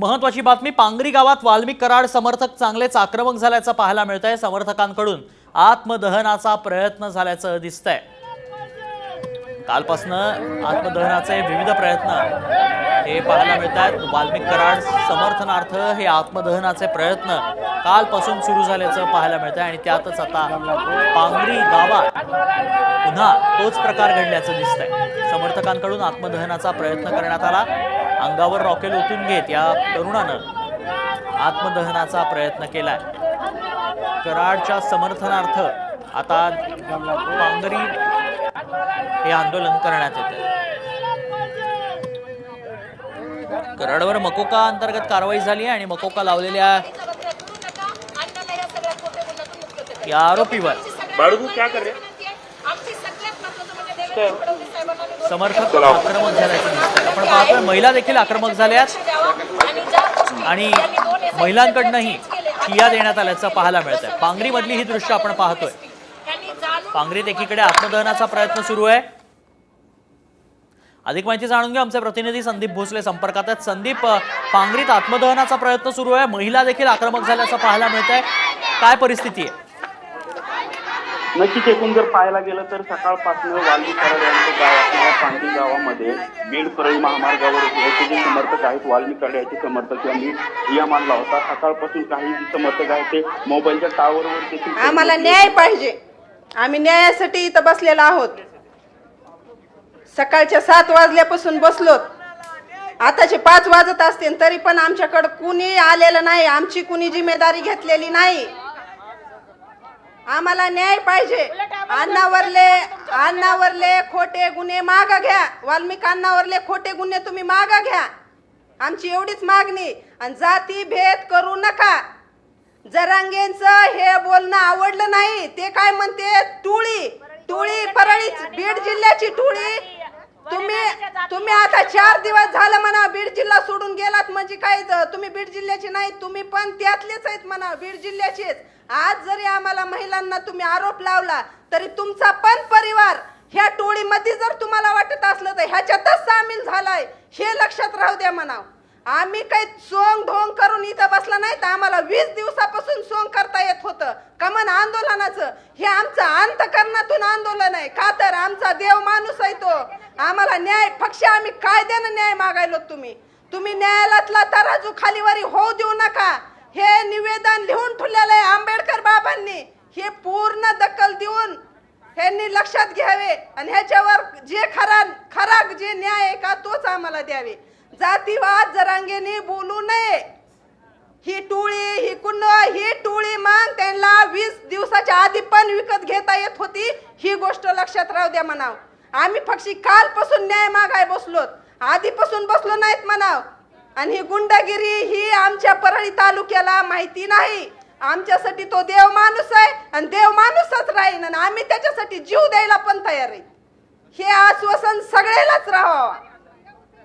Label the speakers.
Speaker 1: महत्वाची बातमी पांगरी गावात वाल्मिक कराड समर्थक चांगलेच आक्रमक झाल्याचं पाहायला मिळत आहे समर्थकांकडून आत्मदहनाचा प्रयत्न झाल्याचं दिसतंय. कालपासनं आत्मदहनाचे विविध प्रयत्न हे पाहायला मिळत आहेत वाल्मिक कराड समर्थनार्थ हे आत्मदहनाचे प्रयत्न कालपासून सुरू झाल्याचं पाहायला मिळत आहे आणि त्यातच आता पांगरी गावात पुन्हा तोच प्रकार घडल्याचं दिसतंय. समर्थकांकडून आत्मदहनाचा प्रयत्न करण्यात आला. अंगावर रॉकेल ओतून घेत या तरुणानं आत्मदहनाचा प्रयत्न केलाय. कराडच्या समर्थनार्थ आता पांगरी हे आंदोलन करण्यात येते कराडवर मकोका अंतर्गत कारवाई झाली आहे आणि मकोका लावलेल्या या आरोपीवर
Speaker 2: बाळू क्या कर रहे
Speaker 1: समर्थक आक्रमक झाल्याचं आपण पाहतोय महिला देखील आक्रमक झाल्यात. आणि महिलांकडनंही ठिया देण्यात आल्याचं पाहायला मिळत आहे पांगरीमधली ही दृश्य आपण पाहतोय. पांगरीत एकीकडे आत्मदहनाचा प्रयत्न सुरू आहे. अधिक माहिती जाणून घेऊ आमचे प्रतिनिधी संदीप भोसले संपर्कात आहेत संदीप पांगरीत आत्मदहनाचा प्रयत्न सुरू आहे. महिला देखील आक्रमक झाल्याचं पाहायला मिळत आहे काय परिस्थिती आहे?
Speaker 2: नक्कीच एकूण जर पाहायला गेलं तर सकाळपासून वाल्मी कराड यांचं गाव असणाऱ्या पांडी गावामध्ये बीड परळी महामार्गावर जे समर्थक आहेत वाल्मी कराड याचे समर्थक यांनी ठिय्या मांडला होता. सकाळपासून काही जे समर्थक आहेत ते मोबाईलच्या टावरवर देखील
Speaker 3: आम्हाला न्याय पाहिजे. आम्ही न्यायासाठी इथं बसलेलो आहोत. सकाळच्या सात वाजल्यापासून बसलोत आताचे पाच वाजत असतील तरी पण आमच्याकडे कुणी आलेलं नाही. आमची कुणी जिम्मेदारी घेतलेली नाही. आम्हाला न्याय पाहिजे. अन्नावरले अन्नावरले खोटे गुन्हे मागा घ्या. वाल्मिक अन्नावरले खोटे गुन्हे तुम्ही मागा घ्या. आमची एवढीच मागणी. आणि जाती भेद करू नका. जरांगेंच हे बोलणं आवडलं नाही. ते काय म्हणते? टोळी टोळी परळी बीड जिल्ह्याची टोळी तुम्ही आता चार दिवस झालं म्हणा बीड जिल्हा सोडून गेलात म्हणजे काय तुम्ही बीड जिल्ह्याचे नाही तुम्ही पण त्यातलेच आहेत म्हणा बीड जिल्ह्याचेच. आज जरी आम्हाला महिलांना तुम्ही आरोप लावला तरी तुमचा पण परिवार ह्या टोळीमध्ये जर तुम्हाला वाटत असलं तर ह्याच्यातच सामील झालाय. हे लक्षात राहू द्या म्हणाव. आम्ही काही सोंग ढोंग करून इथं बसला नाही तर आम्हाला वीस दिवसापासून सोंग करता येत होतं. कमन आंदोलनाचं. हे आमचं अंतकरणातून आंदोलन आहे. का तर आमचा देव माणूस आहे तो. आम्हाला न्याय पक्ष आम्ही कायद्यानं न्याय मागायलो तुम्ही. तुम्ही न्यायालयातला तराजू खालीवारी होऊ देऊ नका. हे निवेदन लिहून ठेवलेलं आहे आंबेडकर बाबांनी. हे पूर्ण दखल देऊन ह्यांनी लक्षात घ्यावे आणि ह्याच्यावर जे खरा खरा जे न्याय आहे का तोच आम्हाला द्यावे. जातीवाद जरांगेने बोलू नये. ही टोळी ही कुंड ही टोळी मग त्यांना वीस दिवसाच्या आधी पण विकत घेता येत होती. ही गोष्ट लक्षात राहू द्या म्हणाव. आम्ही पक्षी कालपासून न्याय मागाय बसलोत. आधीपासून बसलो नाहीत म्हणाव. आणि ही गुंडगिरी ही आमच्या परळी तालुक्याला माहिती नाही. आमच्यासाठी तो देव माणूस आहे आणि देव माणूसच राहील आणि आम्ही त्याच्यासाठी जीव द्यायला पण तयार आहे. हे आश्वासन सगळ्यालाच राहावं.